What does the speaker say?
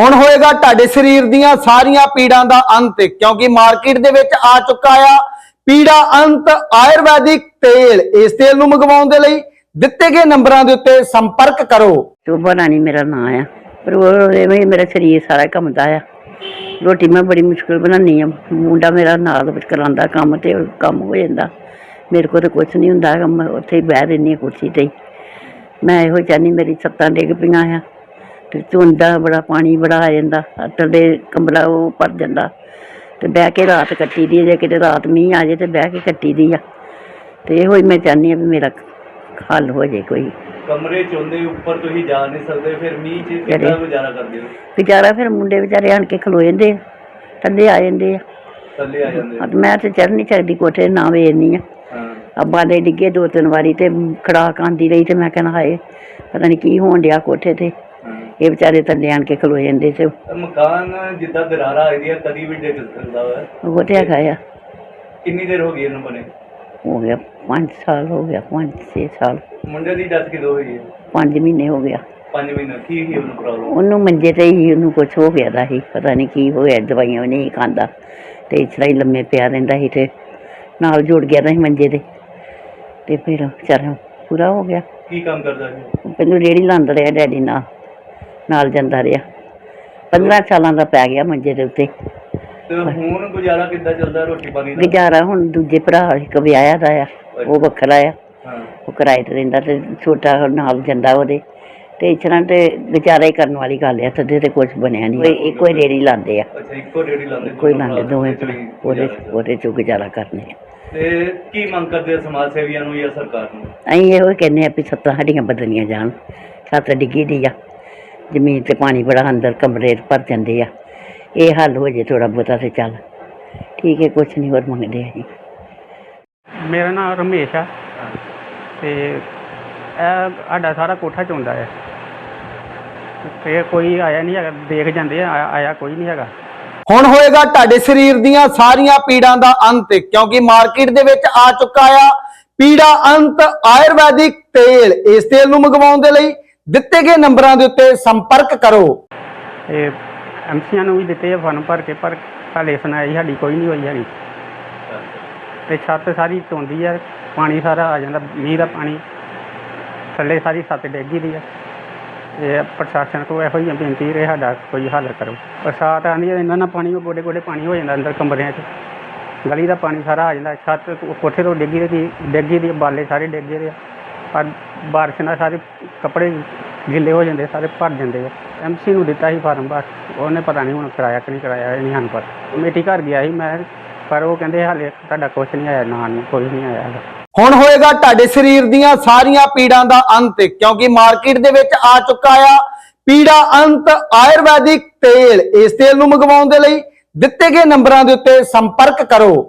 ਹੁਣ ਹੋਏਗਾ ਤੁਹਾਡੇ ਸਰੀਰ ਦੀਆਂ ਸਾਰੀਆਂ ਪੀੜਾਂ ਦਾ ਅੰਤ, ਕਿਉਂਕਿ ਮਾਰਕੀਟ ਦੇ ਵਿੱਚ ਆ ਚੁੱਕਾ ਆ ਪੀੜਾ ਅੰਤ ਆਯੁਰਵੈਦਿਕ ਤੇਲ। ਇਸ ਤੇਲ ਨੂੰ ਮੰਗਵਾਉਣ ਦੇ ਲਈ ਦਿੱਤੇ ਗਏ ਨੰਬਰਾਂ ਦੇ ਉੱਤੇ ਸੰਪਰਕ ਕਰੋ। ਸ਼ੋਭਾ ਰਾਣੀ ਮੇਰਾ ਨਾਂ ਆ, ਪਰ ਉਹ ਮੇਰਾ ਸਰੀਰ ਸਾਰਾ ਕੰਮਦਾ ਆ। ਰੋਟੀ ਮੈਂ ਬੜੀ ਮੁਸ਼ਕਿਲ ਬਣਾਉਂਦੀ ਆ, ਮੁੰਡਾ ਮੇਰਾ ਨਾਲ ਵਿੱਚ ਕਰਾਉਂਦਾ ਕੰਮ ਤੇ ਕੰਮ ਹੋ ਜਾਂਦਾ। ਮੇਰੇ ਕੋਲ ਤਾਂ ਕੁਝ ਨਹੀਂ ਹੁੰਦਾ ਕੰਮ ਉੱਥੇ ਹੀ ਬਹਿ ਰਹਿੰਦੀ ਹਾਂ ਕੁਰਸੀ ਤੇ ਮੈਂ ਇਹੋ ਚਾਹਨੀ ਮੇਰੀ ਸੱਤਾਂ ਡਿੱਗ ਪਈਆਂ ਆ। ਤੇ ਧੁੰਦਾ ਬੜਾ ਪਾਣੀ ਬੜਾ ਆ ਜਾਂਦਾ ਥੱਲੇ ਕਮਰਾ ਉਹ ਭਰ ਜਾਂਦਾ। ਤੇ ਬਹਿ ਕੇ ਰਾਤ ਕੱਟੀ ਦੀ ਆ, ਜੇ ਕਿਤੇ ਰਾਤ ਮੀਂਹ ਆ ਜੇ ਤੇ ਬਹਿ ਕੇ ਕੱਟੀ ਦੀ ਆ। ਤੇ ਇਹੋ ਹੀ ਮੈਂ ਚਾਹੁੰਦੀ ਆ ਵੀ ਮੇਰਾ ਹੱਲ ਹੋ ਜੇ ਕੋਈ। ਕਮਰੇ ਚ ਹੁੰਦੇ ਉੱਪਰ ਤੁਸੀਂ ਜਾ ਨਹੀਂ ਸਕਦੇ ਫਿਰ ਮੀਂਹ ਚ ਕਿੱਦਾਂ ਗੁਜ਼ਾਰਾ ਕਰਦੇ ਹੋ? ਵਿਚਾਰਾ ਫਿਰ ਮੁੰਡੇ ਵਿਚਾਰੇ ਆਣ ਕੇ ਖਲੋ ਜਾਂਦੇ ਆ ਥੱਲੇ ਆ ਜਾਂਦੇ ਆ। ਥੱਲੇ ਆ ਜਾਂਦੇ ਤੇ ਮੈਂ ਤੇ ਚੜ ਨਹੀਂ ਸਕਦੀ ਕੋਠੇ ਨਾ ਵੇਰਨੀ ਆ। ਅੱਬਾ ਦੇ ਡਿੱਗੇ ਦੋ ਤਿੰਨ ਵਾਰੀ ਤੇ ਖੜਾਕ ਆਂਦੀ ਰਹੀ ਤੇ ਮੈਂ ਕਹਿੰਦਾ ਹਾਏ ਪਤਾ ਨਹੀਂ ਕੀ ਹੋਣ ਡਿਆ ਕੋਠੇ ਤੇ। ਇਹ ਵਿਚਾਰੇ ਥੱਲੇ ਆਣ ਕੇ ਖਲੋ ਜਾਂਦੇ ਤੇ ਤਾਂ ਮਕਾਨ ਜਿੱਦਾਂ ਦਰਾਰਾ ਆਈ ਦੀ ਆ ਕਦੀ ਵੀ ਡਿੱਗ ਸਕਦਾ ਵਾ ਉਹ ਤੇ ਹੈਗਾ ਆ। ਕਿੰਨੀ ਦੇਰ ਹੋ ਗਈ ਇਹਨੂੰ ਬਣੇ? ਹੋ ਗਿਆ 5 ਸਾਲ ਹੋ ਗਿਆ 5 6 ਸਾਲ। ਮੁੰਡੇ ਦੀ ਡੈਥ ਕਿਦੋਂ ਹੋਈ ਹੈ? 5 ਮਹੀਨੇ ਹੋ ਗਿਆ। 5 ਮਹੀਨੇ ਕੀ ਹੀ ਉਹਨੂੰ ਪ੍ਰੋਬਲਮ ਉਹਨੂੰ ਮੰਜੇ ਤੇ ਹੀ ਉਹਨੂੰ ਕੁਝ ਹੋ ਗਿਆ ਦਾ ਸੀ ਪਤਾ ਨਹੀਂ ਕੀ ਹੋਇਆ ਦਵਾਈਆਂ ਵੀ ਨਹੀਂ ਖਾਂਦਾ। ਤੇ ਇਸ ਤਰ੍ਹਾਂ ਹੀ ਲੰਮੇ ਪਿਆ ਰਹਿੰਦਾ ਸੀ ਤੇ ਨਾਲ ਜੁੜ ਗਿਆ ਦਾ ਸੀ ਮੰਜੇ ਤੇ। ਤੇ ਫਿਰ ਵਿਚਾਰਾ ਪੂਰਾ ਹੋ ਗਿਆ। ਕੀ ਕੰਮ ਕਰਦਾ ਸੀ? ਪਹਿਲਾਂ ਰੇੜੀ ਲਾਉਂਦਾ ਰਿਹਾ ਡੈਡੀ ਨਾਲ। ਨਾਲ ਜਾਂਦਾ ਰਿਹਾ। 15 ਸਾਲਾਂ ਦਾ ਪੈ ਗਿਆ ਮੰਜੇ ਦੇ ਉੱਤੇ। ਤੇ ਹੁਣ ਗੁਜ਼ਾਰਾ ਕਿੱਦਾਂ ਚੱਲਦਾ ਰੋਟੀ ਪਾਣੀ ਦਾ? ਗੁਜ਼ਾਰਾ ਹੁਣ ਦੂਜੇ ਭਰਾ ਇੱਕ ਵਿਆਹਿਆ ਦਾ ਆ ਉਹ ਵੱਖਰਾ ਆ। ਉਹ ਕਿਰਾਏ ਤੇ ਰਹਿੰਦਾ ਤੇ ਛੋਟਾ ਨਾਲ ਜਾਂਦਾ ਉਹਦੇ। ਤੇ ਇਸ ਤਰ੍ਹਾਂ ਤੇ ਹੀ ਕਰਨ ਵਾਲੀ ਗੱਲ ਆ ਤਦੇ ਤੇ ਕੁਝ ਬਣਿਆ ਨਹੀਂ। ਕੋਈ ਇੱਕੋ ਹੀ ਰੇੜੀ ਲਾਉਂਦੇ ਆ। ਅੱਛਾ ਇੱਕੋ ਰੇੜੀ ਲਾਉਂਦੇ ਕੋਈ ਦੋਨੋਂ ਲਾਉਂਦੇ ਭਰਾ ਦੋਵੇਂ ਉਹਦੇ। ਉਹਦੇ ਚੋਂ ਗੁਜ਼ਾਰਾ ਕਰਨੇ ਆ। ਤੇ ਕੀ ਮੰਗ ਕਰਦੇ ਆ ਸਮਾਜ ਸੇਵੀਆਂ ਨੂੰ ਜਾਂ ਸਰਕਾਰ ਨੂੰ? ਅਸੀਂ ਇਹੋ ਕਹਿੰਦੇ ਆ ਵੀ ਸੱਤਾਂ ਸਾਡੀਆਂ ਬਦਲੀਆਂ ਜਾਣ। ਛੱਤ ਡਿੱਗੀ ਦੀ ਆ। ਜ਼ਮੀਨ ਤੇ ਪਾਣੀ ਬੜਾ ਅੰਦਰ ਕਮਰੇ ਭਰ ਜਾਂਦੇ ਆ। ਇਹ ਹੱਲ ਹੋ ਜੇ ਥੋੜਾ ਬਹੁਤਾ ਤੇ ਚੱਲ। ਠੀਕ ਹੈ ਕੁਛ ਨਹੀਂ ਹੋਰ ਮੰਗਦੇ ਅਸੀਂ। ਮੇਰਾ ਨਾਮ ਰਮੇਸ਼ ਆ। ਤੇ ਇਹ ਸਾਡਾ ਸਾਰਾ ਕੋਠਾ ਚੋਂਦਾ ਹੈ ਤੇ ਕੋਈ ਆਇਆ ਨਹੀਂ ਹੈਗਾ ਦੇਖ ਜਾਂਦੇ ਆ ਆਇਆ- ਆਇਆ ਕੋਈ ਨਹੀਂ ਹੈਗਾ। ਹੁਣ ਹੋਏਗਾ ਤੁਹਾਡੇ ਸਰੀਰ ਦੀਆਂ ਸਾਰੀਆਂ ਪੀੜਾਂ ਦਾ ਅੰਤ ਕਿਉਂਕਿ ਮਾਰਕੀਟ ਦੇ ਵਿੱਚ ਆ ਚੁੱਕਾ ਆ ਪੀੜਾ ਅੰਤ ਆਯੁਰਵੈਦਿਕ ਤੇਲ। ਇਸ ਤੇਲ ਨੂੰ ਮੰਗਵਾਉਣ ਦੇ ਲਈ ਦਿੱਤੇ ਗਏ ਨੰਬਰਾਂ ਦੇ ਉੱਤੇ ਸੰਪਰਕ ਕਰੋ। ਤੇ ਐਮਸੀਆਂ ਨੂੰ ਵੀ ਦਿੱਤੇ ਆ ਫਨ ਭਰ ਕੇ, ਪਰ ਹਾਲੇ ਸੁਣਾਈ ਸਾਡੀ ਕੋਈ ਨਹੀਂ ਹੋਈ ਹੈਗੀ। ਤੇ ਛੱਤ ਸਾਰੀ ਧੁੰਦੀ ਆ, ਪਾਣੀ ਸਾਰਾ ਆ ਜਾਂਦਾ, ਮੀਂਹ ਦਾ ਪਾਣੀ। ਥੱਲੇ ਸਾਰੀ ਛੱਤ ਡੇਗੀ ਦੀ ਆ। ਇਹ ਪ੍ਰਸ਼ਾਸਨ ਕੋਲ ਇਹੋ ਹੀ ਬੇਨਤੀ ਰਹੇ, ਸਾਡਾ ਕੋਈ ਹੱਲ ਕਰੋ। ਬਰਸਾਤ ਆਉਂਦੀ ਹੈ ਇੰਨਾ ਨਾ ਪਾਣੀ, ਉਹ ਗੋਡੇ ਗੋਡੇ ਪਾਣੀ ਹੋ ਜਾਂਦਾ ਅੰਦਰ ਕਮਰਿਆਂ 'ਚ। ਗਲੀ ਦਾ ਪਾਣੀ ਸਾਰਾ ਆ ਜਾਂਦਾ, ਛੱਤ ਕੋਠੇ ਤੋਂ ਡਿੱਗੀ ਦੀ ਡਿੱਗੀ ਦੀ ਬਾਲੇ ਸਾਰੇ ਡਿੱਗੇ ਦੇ ਆ ਪਰ ਬਾਰਿਸ਼ ਨਾਲ ਸਾਰੇ ਕੱਪੜੇ ਗਿੱਲੇ ਹੋ ਜਾਂਦੇ, ਸਾਰੇ ਭਰ ਜਾਂਦੇ ਆ। ਐਮਸੀ ਨੂੰ ਦਿੱਤਾ ਸੀ ਫਾਰਮ, ਬਸ ਉਹਨੇ ਪਤਾ ਨਹੀਂ ਹੁਣ ਕਰਾਇਆ ਕਿ ਨਹੀਂ ਕਰਾਇਆ, ਇਹ ਨਹੀਂ ਹਨ ਪਰ ਕਮੇਟੀ ਘਰ ਗਿਆ ਸੀ ਮੈਂ, ਪਰ ਉਹ ਕਹਿੰਦੇ ਹਾਲੇ ਤੁਹਾਡਾ ਕੁਛ ਨਹੀਂ ਆਇਆ, ਨਾ ਨਹੀਂ, ਕੋਈ ਨਹੀਂ ਆਇਆ ਹੈਗਾ। ਹੁਣ ਹੋਏਗਾ ਤੁਹਾਡੇ ਸਰੀਰ ਦੀਆਂ ਸਾਰੀਆਂ ਪੀੜਾਂ ਦਾ ਅੰਤ, ਕਿਉਂਕਿ ਮਾਰਕੀਟ ਦੇ ਵਿੱਚ ਆ ਚੁੱਕਾ ਆ ਪੀੜਾ ਅੰਤ ਆਯੁਰਵੈਦਿਕ ਤੇਲ। ਇਸ ਤੇਲ ਨੂੰ ਮੰਗਵਾਉਣ ਦੇ ਲਈ ਦਿੱਤੇ ਗਏ ਨੰਬਰਾਂ ਦੇ ਉੱਤੇ ਸੰਪਰਕ ਕਰੋ।